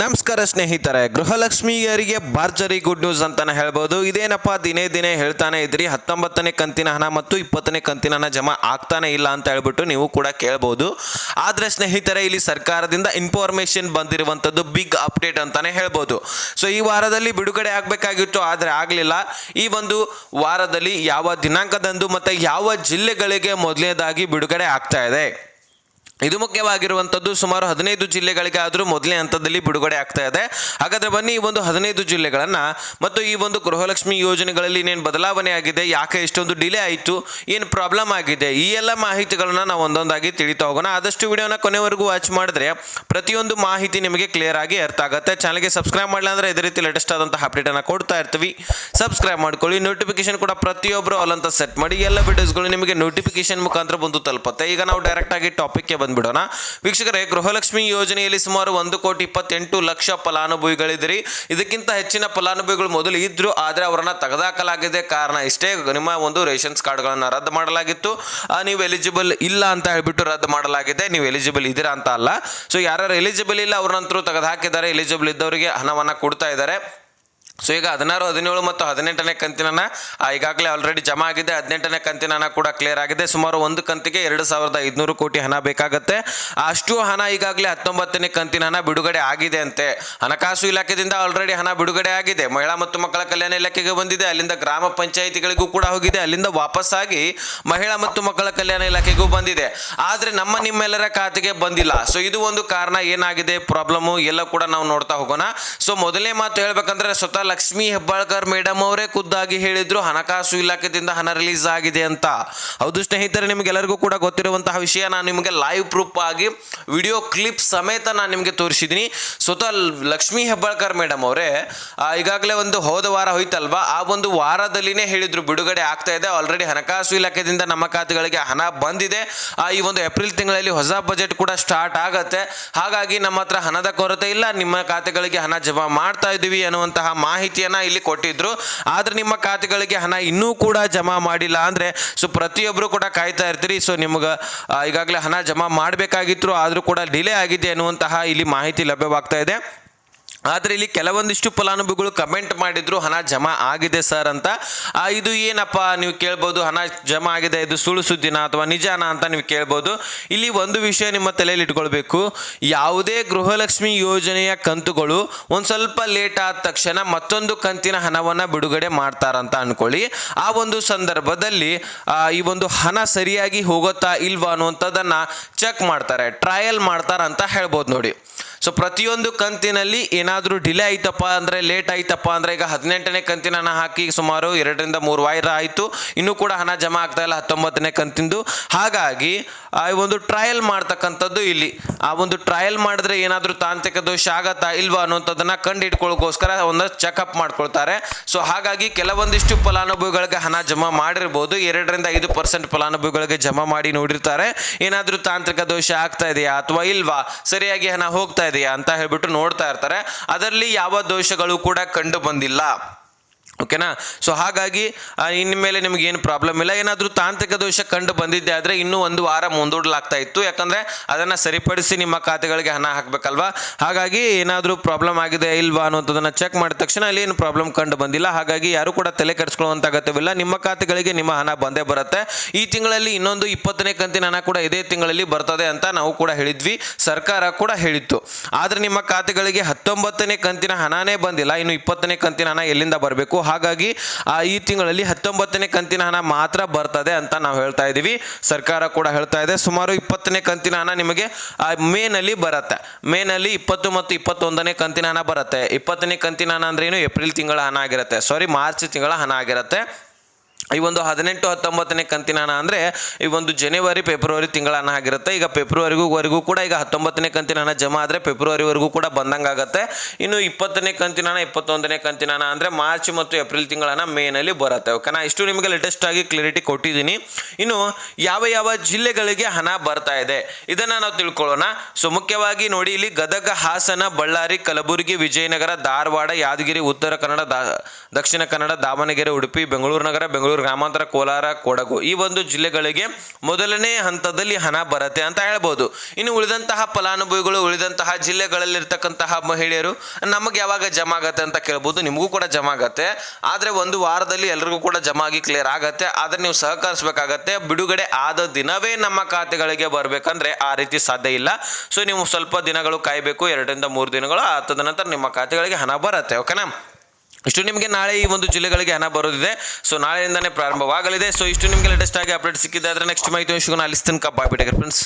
ನಮಸ್ಕಾರ ಸ್ನೇಹಿತರೆ, ಗೃಹಲಕ್ಷ್ಮಿಯರಿಗೆ ಭಾರ್ಜರಿ good news ಅಂತಾನೆ ಹೇಳ್ಬೋದು. ಇದೇನಪ್ಪ, ದಿನೇ ದಿನೇ ಹೇಳ್ತಾನೆ ಇದ್ರಿ, ಹತ್ತೊಂಬತ್ತನೇ ಕಂತಿನ ಹಣ ಮತ್ತು ಇಪ್ಪತ್ತನೇ ಕಂತಿನ ಹಣ ಜಮಾ ಆಗ್ತಾನೆ ಇಲ್ಲ ಅಂತ ಹೇಳ್ಬಿಟ್ಟು ನೀವು ಕೂಡ ಕೇಳ್ಬೋದು. ಆದರೆ ಸ್ನೇಹಿತರೆ, ಇಲ್ಲಿ ಸರ್ಕಾರದಿಂದ ಇನ್ಫಾರ್ಮೇಶನ್ ಬಂದಿರುವಂಥದ್ದು ಬಿಗ್ ಅಪ್ಡೇಟ್ ಅಂತಾನೆ ಹೇಳ್ಬೋದು. ಸೊ ಈ ವಾರದಲ್ಲಿ ಬಿಡುಗಡೆ ಆಗಬೇಕಾಗಿತ್ತು, ಆದರೆ ಆಗಲಿಲ್ಲ. ಈ ಒಂದು ವಾರದಲ್ಲಿ ಯಾವ ದಿನಾಂಕದಂದು ಮತ್ತು ಯಾವ ಜಿಲ್ಲೆಗಳಿಗೆ ಮೊದಲನೇದಾಗಿ ಬಿಡುಗಡೆ ಆಗ್ತಾ ಇದೆ? ಇದು ಮುಖ್ಯವಾಗಿರುವಂಥದ್ದು ಸುಮಾರು ಹದಿನೈದು ಜಿಲ್ಲೆಗಳಿಗೆ ಆದರೂ ಮೊದಲನೇ ಹಂತದಲ್ಲಿ ಬಿಡುಗಡೆ ಆಗ್ತಾ ಇದೆ. ಹಾಗಾದ್ರೆ ಬನ್ನಿ ಈ ಒಂದು ಹದಿನೈದು ಜಿಲ್ಲೆಗಳನ್ನು ಮತ್ತು ಈ ಒಂದು ಗೃಹಲಕ್ಷ್ಮಿ ಯೋಜನೆಗಳಲ್ಲಿ ಇನ್ನೇನು ಬದಲಾವಣೆ ಆಗಿದೆ, ಯಾಕೆ ಇಷ್ಟೊಂದು ಡಿಲೇ ಆಯಿತು, ಏನು ಪ್ರಾಬ್ಲಮ್ ಆಗಿದೆ, ಈ ಎಲ್ಲ ಮಾಹಿತಿಗಳನ್ನ ನಾವು ಒಂದೊಂದಾಗಿ ತಿಳಿತಾ ಹೋಗೋಣ. ಆದಷ್ಟು ವಿಡಿಯೋನ ಕೊನೆವರೆಗೂ ವಾಚ್ ಮಾಡಿದ್ರೆ ಪ್ರತಿಯೊಂದು ಮಾಹಿತಿ ನಿಮಗೆ ಕ್ಲಿಯರ್ ಆಗಿ ಅರ್ಥ ಆಗುತ್ತೆ. ಚಾನಲ್ಗೆ ಸಬ್ಸ್ಕ್ರೈಬ್ ಮಾಡಲಿಲ್ಲ ಅಂದರೆ ಇದೇ ರೀತಿ ಲೇಟೆಸ್ಟ್ ಆದಂತಹ ಅಪ್ಡೇಟನ್ನು ಕೊಡ್ತಾ ಇರ್ತೀವಿ. ಸಬ್ಸ್ಕ್ರೈಬ್ ಮಾಡ್ಕೊಳ್ಳಿ ನೋಟಿಫಿಕೇಶನ್ ಕೂಡ ಪ್ರತಿಯೊಬ್ಬರು ಅಲ್ಲಂತ ಸೆಟ್ ಮಾಡಿ, ಎಲ್ಲ ವಿಡಿಯೋಸ್ಗಳು ನಿಮಗೆ ನೋಟಿಫಿಕೇಶನ್ ಮುಖಾಂತರ ಬಂದು ತಲುಪುತ್ತೆ. ಈಗ ನಾವು ಡೈರೆಕ್ಟ್ ಆಗಿ ಟಾಪಿಕ್ಗೆ ಬಂದ್ಬಿಡೋಣ. ವೀಕ್ಷಕರೇ, ಗೃಹಲಕ್ಷ್ಮಿ ಯೋಜನೆಯಲ್ಲಿ ಸುಮಾರು ಒಂದು ಕೋಟಿ ಇಪ್ಪತ್ತೆಂಟು ಲಕ್ಷ ಫಲಾನುಭವಿಗಳಿದ್ದೀರಿ. ಇದಕ್ಕಿಂತ ಹೆಚ್ಚಿನ ಫಲಾನುಭವಿಗಳು ಮೊದಲು ಇದ್ರು ಆದರೆ ಅವರನ್ನ ತೆಗೆದಾಕಲಾಗಿದೆ ಕಾರಣ ಇಷ್ಟೇ. ನಿಮ್ಮ ಒಂದು ರೇಷನ್ಸ್ ಕಾರ್ಡ್ಗಳನ್ನು ರದ್ದು ಮಾಡಲಾಗಿತ್ತು. ನೀವು ಎಲಿಜಿಬಲ್ ಇಲ್ಲ ಅಂತ ಹೇಳ್ಬಿಟ್ಟು ರದ್ದು ಮಾಡಲಾಗಿದೆ. ನೀವು ಎಲಿಜಿಬಲ್ ಇದ್ದೀರಾ ಅಂತ ಅಲ್ಲ. ಸೊ ಯಾರು ಎಲಿಜಿಬಲ್ ಇಲ್ಲ ಅವ್ರನ್ನಂತರೂ ತೆಗೆದು ಹಾಕಿದ್ದಾರೆ ಎಲಿಜಿಬಲ್ ಇದ್ದವರಿಗೆ ಹಣವನ್ನು ಕೊಡ್ತಾ ಇದ್ದಾರೆ. ಸೊ ಈಗ ಹದಿನಾರು, ಹದಿನೇಳು ಮತ್ತು ಹದಿನೆಂಟನೇ ಕಂತಿನ ಈಗಾಗಲೇ ಆಲ್ರೆಡಿ ಜಮಾ ಆಗಿದೆ. ಹದಿನೆಂಟನೇ ಕಂತಿನ ಕೂಡ ಕ್ಲಿಯರ್ ಆಗಿದೆ. ಸುಮಾರು ಒಂದು ಕಂತಿಗೆ ಎರಡು ಸಾವಿರದ ಐದುನೂರು ಕೋಟಿ ಹಣ ಬೇಕಾಗುತ್ತೆ. ಅಷ್ಟು ಹಣ ಈಗಾಗಲೇ ಹತ್ತೊಂಬತ್ತನೇ ಕಂತಿನ ಹಣ ಬಿಡುಗಡೆ ಆಗಿದೆ ಅಂತೆ. ಹಣಕಾಸು ಇಲಾಖೆಯಿಂದ ಆಲ್ರೆಡಿ ಹಣ ಬಿಡುಗಡೆ ಆಗಿದೆ. ಮಹಿಳಾ ಮತ್ತು ಮಕ್ಕಳ ಕಲ್ಯಾಣ ಇಲಾಖೆಗೆ ಬಂದಿದೆ. ಅಲ್ಲಿಂದ ಗ್ರಾಮ ಪಂಚಾಯಿತಿಗಳಿಗೂ ಕೂಡ ಹೋಗಿದೆ. ಅಲ್ಲಿಂದ ವಾಪಸ್ಸಾಗಿ ಮಹಿಳಾ ಮತ್ತು ಮಕ್ಕಳ ಕಲ್ಯಾಣ ಇಲಾಖೆಗೂ ಬಂದಿದೆ. ಆದರೆ ನಮ್ಮ ನಿಮ್ಮೆಲ್ಲರ ಖಾತೆಗೆ ಬಂದಿಲ್ಲ. ಸೊ ಇದು ಒಂದು ಕಾರಣ ಏನಾಗಿದೆ? ಪ್ರಾಬ್ಲಮ್ ಎಲ್ಲ ಕೂಡ ನಾವು ನೋಡ್ತಾ ಹೋಗೋಣ. ಸೊ ಮೊದಲನೇ ಮಾತು ಹೇಳ್ಬೇಕಂದ್ರೆ ಸ್ವತಃ ಲಕ್ಷ್ಮೀ ಹೆಬ್ಬಾಳ್ಕರ್ ಮೇಡಮ್ ಅವರೇ ಖುದ್ದಾಗಿ ಹೇಳಿದ್ರು, ಹಣಕಾಸು ಇಲಾಖೆದಿಂದ ಹಣ ರಿಲೀಸ್ ಆಗಿದೆ ಅಂತ. ಹೌದು ಸ್ನೇಹಿತರೆ, ನಿಮಗೆಲ್ಲರಿಗೂ ಕೂಡ ಗೊತ್ತಿರುವಂತಹ ವಿಷಯ, ನಾನು ನಿಮಗೆ ಲೈವ್ ಪ್ರೂಫ್ ಆಗಿ ವಿಡಿಯೋ ಕ್ಲಿಪ್ ಸಮೇತ ನಾನು ನಿಮಗೆ ತೋರಿಸಿದ್ದೀನಿ ಸ್ವತಃ ಲಕ್ಷ್ಮೀ ಹೆಬ್ಬಾಳ್ಕರ್ ಮೇಡಮ್ ಅವರೇ ಈಗಾಗಲೇ ಒಂದು ಹೋದ ವಾರ ಹೋಯ್ತಲ್ವಾ? ಆ ಒಂದು ವಾರದಲ್ಲಿನೇ ಹೇಳಿದ್ರು, ಬಿಡುಗಡೆ ಆಗ್ತಾ ಇದೆ. ಆಲ್ರೆಡಿ ಹಣಕಾಸು ಇಲಾಖೆಯಿಂದ ನಮ್ಮ ಖಾತೆಗಳಿಗೆ ಹಣ ಬಂದಿದೆ. ಈ ಒಂದು ಏಪ್ರಿಲ್ ತಿಂಗಳಲ್ಲಿ ಹೊಸ ಬಜೆಟ್ ಕೂಡ ಸ್ಟಾರ್ಟ್ ಆಗುತ್ತೆ. ಹಾಗಾಗಿ ನಮ್ಮ ಹತ್ರ ಹಣದ ಕೊರತೆ ಇಲ್ಲ, ನಿಮ್ಮ ಖಾತೆಗಳಿಗೆ ಹಣ ಜಮಾ ಮಾಡ್ತಾ ಇದ್ದೀವಿ ಅನ್ನುವಂತಹ ಮಾಹಿತಿಯನ್ನ ಇಲ್ಲಿ ಕೊಟ್ಟಿದ್ರು. ಆದ್ರೆ ನಿಮ್ಮ ಖಾತೆಗಳಿಗೆ ಹಣ ಇನ್ನೂ ಕೂಡ ಜಮಾ ಮಾಡಿಲ್ಲ ಅಂದ್ರೆ ಸೊ ಪ್ರತಿಯೊಬ್ಬರು ಕೂಡ ಕಾಯ್ತಾ ಇರ್ತೀರಿ. ಸೊ ನಿಮ್ಗೆ ಈಗಾಗಲೇ ಹಣ ಜಮಾ ಮಾಡಬೇಕಾಗಿತ್ತು, ಆದರೂ ಕೂಡ ಡಿಲೇ ಆಗಿದೆ ಅನ್ನುವಂತಹ ಇಲ್ಲಿ ಮಾಹಿತಿ ಲಭ್ಯವಾಗ್ತಾ ಇದೆ. ಆದರೆ ಇಲ್ಲಿ ಕೆಲವೊಂದಿಷ್ಟು ಫಲಾನುಭವಿಗಳು ಕಮೆಂಟ್ ಮಾಡಿದ್ರು, ಹಣ ಜಮಾ ಆಗಿದೆ ಸರ್ ಅಂತ. ಇದು ಏನಪ್ಪ ನೀವು ಕೇಳ್ಬೋದು? ಹಣ ಜಮಾ ಆಗಿದೆ, ಇದು ಸುಳ್ಳು ಸುದ್ದಿನ ಅಥವಾ ನಿಜಾನ ಅಂತ ನೀವು ಕೇಳ್ಬೋದು? ಇಲ್ಲಿ ಒಂದು ವಿಷಯ ನಿಮ್ಮ ತಲೆಯಲ್ಲಿ ಇಟ್ಕೊಳ್ಬೇಕು. ಯಾವುದೇ ಗೃಹಲಕ್ಷ್ಮಿ ಯೋಜನೆಯ ಕಂತುಗಳು ಒಂದು ಸ್ವಲ್ಪ ಲೇಟ್ ಆದ ತಕ್ಷಣ ಮತ್ತೊಂದು ಕಂತಿನ ಹಣವನ್ನು ಬಿಡುಗಡೆ ಮಾಡ್ತಾರಂತ ಅಂದ್ಕೊಳ್ಳಿ ಆ ಒಂದು ಸಂದರ್ಭದಲ್ಲಿ ಈ ಒಂದು ಹಣ ಸರಿಯಾಗಿ ಹೋಗುತ್ತಾ ಇಲ್ವಾ ಅನ್ನುವಂಥದ್ದನ್ನು ಚೆಕ್ ಮಾಡ್ತಾರೆ ಟ್ರಯಲ್ ಮಾಡ್ತಾರಂತ ಹೇಳ್ಬೋದು ನೋಡಿ. ಸೊ ಪ್ರತಿಯೊಂದು ಕಂತಿನಲ್ಲಿ ಏನಾದರೂ ಡಿಲೇ ಆಯ್ತಪ್ಪ ಅಂದರೆ ಲೇಟ್ ಆಯ್ತಪ್ಪ ಅಂದರೆ ಈಗ ಹದಿನೆಂಟನೇ ಕಂತಿನ ಹಾಕಿ ಸುಮಾರು ಎರಡರಿಂದ ಮೂರು ವಾರ ಆಯಿತು. ಇನ್ನೂ ಕೂಡ ಹಣ ಜಮಾ ಆಗ್ತಾ ಇಲ್ಲ ಹತ್ತೊಂಬತ್ತನೇ ಕಂತಿಂದು. ಹಾಗಾಗಿ, ಆ ಒಂದು ಟ್ರಯಲ್ ಮಾಡ್ತಕ್ಕಂಥದ್ದು ಇಲ್ಲಿ. ಆ ಒಂದು ಟ್ರಯಲ್ ಮಾಡಿದ್ರೆ ಏನಾದರೂ ತಾಂತ್ರಿಕ ದೋಷ ಆಗತ್ತಾ ಇಲ್ವಾ ಅನ್ನೋಂಥದ್ದನ್ನು ಕಂಡು ಹಿಡ್ಕೊಳ್ಳೋಕ್ಕೋಸ್ಕರ ಒಂದು ಚೆಕಪ್ ಮಾಡ್ಕೊಳ್ತಾರೆ. ಸೊ ಹಾಗಾಗಿ ಕೆಲವೊಂದಿಷ್ಟು ಫಲಾನುಭವಿಗಳಿಗೆ ಹಣ ಜಮಾ ಮಾಡಿರ್ಬೋದು. ಎರಡರಿಂದ ಐದು ಪರ್ಸೆಂಟ್ ಫಲಾನುಭವಿಗಳಿಗೆ ಜಮಾ ಮಾಡಿ ನೋಡಿರ್ತಾರೆ. ಏನಾದರೂ ತಾಂತ್ರಿಕ ದೋಷ ಆಗ್ತಾ ಇದೆಯಾ ಅಥವಾ ಇಲ್ವಾ? ಸರಿಯಾಗಿ ಹಣ ಹೋಗ್ತಾ ಇದೆಯಾ ಅಂತ ಹೇಳ್ಬಿಟ್ಟು ನೋಡ್ತಾ ಇರ್ತಾರೆ. ಅದರಲ್ಲಿ ಯಾವ ದೋಷಗಳು ಕೂಡ ಕಂಡು ಬಂದಿಲ್ಲ. ಓಕೆನಾ? ಸೊ ಹಾಗಾಗಿ ಇನ್ಮೇಲೆ ನಿಮ್ಗೆ ಏನು ಪ್ರಾಬ್ಲಮ್ ಇಲ್ಲ. ಏನಾದರೂ ತಾಂತ್ರಿಕ ದೋಷ ಕಂಡು ಬಂದಿದ್ದೆ ಆದರೆ ಇನ್ನೂ ಒಂದು ವಾರ ಮುಂದೂಡಲಾಗ್ತಾ ಇತ್ತು. ಯಾಕಂದರೆ ಅದನ್ನು ಸರಿಪಡಿಸಿ ನಿಮ್ಮ ಖಾತೆಗಳಿಗೆ ಹಣ ಹಾಕಬೇಕಲ್ವಾ? ಹಾಗಾಗಿ ಏನಾದರೂ ಪ್ರಾಬ್ಲಮ್ ಆಗಿದೆ ಇಲ್ವಾ ಅನ್ನೋದನ್ನು ಚೆಕ್ ಮಾಡಿದ ತಕ್ಷಣ ಅಲ್ಲಿ ಏನು ಪ್ರಾಬ್ಲಮ್ ಕಂಡು ಬಂದಿಲ್ಲ. ಹಾಗಾಗಿ ಯಾರು ಕೂಡ ತಲೆ ಕೆಡಿಸ್ಕೊಳ್ಳುವಂಥ ಅಗತ್ಯವಿಲ್ಲ. ನಿಮ್ಮ ಖಾತೆಗಳಿಗೆ ನಿಮ್ಮ ಹಣ ಬಂದೇ ಬರುತ್ತೆ. ಈ ತಿಂಗಳಲ್ಲಿ ಇನ್ನೊಂದು ಇಪ್ಪತ್ತನೇ ಕಂತಿನ ಹಣ ಕೂಡ ಇದೇ ತಿಂಗಳಲ್ಲಿ ಬರ್ತದೆ ಅಂತ ನಾವು ಕೂಡ ಹೇಳಿದ್ವಿ. ಸರ್ಕಾರ ಕೂಡ ಹೇಳಿತ್ತು. ಆದರೆ ನಿಮ್ಮ ಖಾತೆಗಳಿಗೆ ಹತ್ತೊಂಬತ್ತನೇ ಕಂತಿನ ಹಣನೇ ಬಂದಿಲ್ಲ. ಇನ್ನು ಇಪ್ಪತ್ತನೇ ಕಂತಿನ ಹಣ ಎಲ್ಲಿಂದ ಬರಬೇಕು? ಹಾಗಾಗಿ ಆ ಈ ತಿಂಗಳಲ್ಲಿ ಹತ್ತೊಂಬತ್ತನೇ ಕಂತಿನ ಹಣ ಮಾತ್ರ ಬರ್ತದೆ ಅಂತ ನಾವು ಹೇಳ್ತಾ ಇದ್ದೀವಿ. ಸರ್ಕಾರ ಕೂಡ ಹೇಳ್ತಾ ಇದೆ. ಸುಮಾರು ಇಪ್ಪತ್ತನೇ ಕಂತಿನ ಹಣ ನಿಮಗೆ ಮೇನಲ್ಲಿ ಬರುತ್ತೆ. ಮೇನಲ್ಲಿ ಇಪ್ಪತ್ತು ಮತ್ತು ಇಪ್ಪತ್ತೊಂದನೇ ಕಂತಿನ ಹಣ ಬರುತ್ತೆ. ಇಪ್ಪತ್ತನೇ ಕಂತಿನ ಹಣ ಏನು? ಏಪ್ರಿಲ್ ತಿಂಗಳ ಹಣ ಆಗಿರುತ್ತೆ. ಸಾರಿ ಮಾರ್ಚ್ ತಿಂಗಳ ಹಣ ಆಗಿರುತ್ತೆ. ಈ ಒಂದು ಹದಿನೆಂಟು ಹತ್ತೊಂಬತ್ತನೇ ಕಂತಿನ ಹಣ ಅಂದರೆ ಈ ಒಂದು ಜನವರಿ ಫೆಬ್ರವರಿ ತಿಂಗಳ ಆಗಿರುತ್ತೆ. ಈಗ ಫೆಬ್ರವರಿಗೂ ವರೆಗೂ ಕೂಡ ಈಗ ಹತ್ತೊಂಬತ್ತನೇ ಕಂತಿನ ಹಣ ಜಮಾ ಆದರೆ ಫೆಬ್ರವರಿವರೆಗೂ ಕೂಡ ಬಂದಂಗೆ ಆಗುತ್ತೆ. ಇನ್ನು ಇಪ್ಪತ್ತನೇ ಕಂತಿನ ಹಣ ಇಪ್ಪತ್ತೊಂದನೇ ಕಂತಿನ ಹಣ ಅಂದರೆ ಮಾರ್ಚ್ ಮತ್ತು ಏಪ್ರಿಲ್ ತಿಂಗಳ ಮೇನಲ್ಲಿ ಬರುತ್ತೆ. ಓಕೆನಾ ಇಷ್ಟು ನಿಮಗೆ ಲೇಟೆಸ್ಟ್ ಆಗಿ ಕ್ಲಿಯರಿಟಿ ಕೊಟ್ಟಿದ್ದೀನಿ. ಇನ್ನು ಯಾವ ಯಾವ ಜಿಲ್ಲೆಗಳಿಗೆ ಹಣ ಬರ್ತಾ ಇದೆ? ಇದನ್ನು ನಾವು ತಿಳ್ಕೊಳ್ಳೋಣ. ಸೊ ಮುಖ್ಯವಾಗಿ ನೋಡಿ, ಇಲ್ಲಿ ಗದಗ, ಹಾಸನ, ಬಳ್ಳಾರಿ, ಕಲಬುರಗಿ, ವಿಜಯನಗರ, ಧಾರವಾಡ, ಯಾದಗಿರಿ, ಉತ್ತರ ಕನ್ನಡ ದಕ್ಷಿಣ ಕನ್ನಡ, ದಾವಣಗೆರೆ, ಉಡುಪಿ, ಬೆಂಗಳೂರು ನಗರ, ಬೆಂಗಳೂರು ಗ್ರಾಮಾಂತರ, ಕೋಲಾರ, ಕೊಡಗು ಈ ಒಂದು ಜಿಲ್ಲೆಗಳಿಗೆ ಮೊದಲನೇ ಹಂತದಲ್ಲಿ ಹಣ ಬರುತ್ತೆ ಅಂತ ಹೇಳ್ಬೋದು. ಇನ್ನು ಉಳಿದಂತಹ ಫಲಾನುಭವಿಗಳು, ಉಳಿದಂತಹ ಜಿಲ್ಲೆಗಳಲ್ಲಿರ್ತಕ್ಕಂತಹ ಮಹಿಳೆಯರು ನಮಗೆ ಯಾವಾಗ ಜಮಾ ಆಗತ್ತೆ ಅಂತ ಕೇಳ್ಬೋದು. ನಿಮಗೂ ಕೂಡ ಜಮಾ ಆಗತ್ತೆ. ಆದರೆ ಒಂದು ವಾರದಲ್ಲಿ ಎಲ್ರಿಗೂ ಕೂಡ ಜಮಾ ಆಗಿ ಕ್ಲಿಯರ್ ಆಗತ್ತೆ. ಆದರೆ ನೀವು ಸಹಕರಿಸಬೇಕಾಗತ್ತೆ. ಬಿಡುಗಡೆ ಆದ ದಿನವೇ ನಮ್ಮ ಖಾತೆಗಳಿಗೆ ಬರಬೇಕಂದ್ರೆ ಆ ರೀತಿ ಸಾಧ್ಯ ಇಲ್ಲ. ಸೊ ನೀವು ಸ್ವಲ್ಪ ದಿನಗಳು ಕಾಯಬೇಕು. ಎರಡರಿಂದ ಮೂರು ದಿನಗಳು ಆ ನಂತರ ನಿಮ್ಮ ಖಾತೆಗಳಿಗೆ ಹಣ ಬರುತ್ತೆ. ಓಕೆನಾ ಇಷ್ಟು ನಿಮಗೆ ನಾಳೆ ಈ ಒಂದು ಜಿಲ್ಲೆಗಳಿಗೆ ಹಣ ಬರೋದಿದೆ. ಸೊ ನಾಳೆಯಿಂದನೇ ಪ್ರಾರಂಭವಾಗಲಿದೆ. ಸೊ ಇಷ್ಟು ನಿಮಗೆ ಲೇಟೆಸ್ಟ್ ಆಗಿ ಅಪ್ಡೇಟ್ ಸಿಕ್ಕಿದೆ ಆದರೆ ನೆಕ್ಸ್ಟ್ ಮಾಹಿತಿ ಸಿಗೋಣ ಅಲ್ಲಿ ತನಕ ಬಾಯ್ ಬಿಟ್ಟೆ ಫ್ರೆಂಡ್ಸ್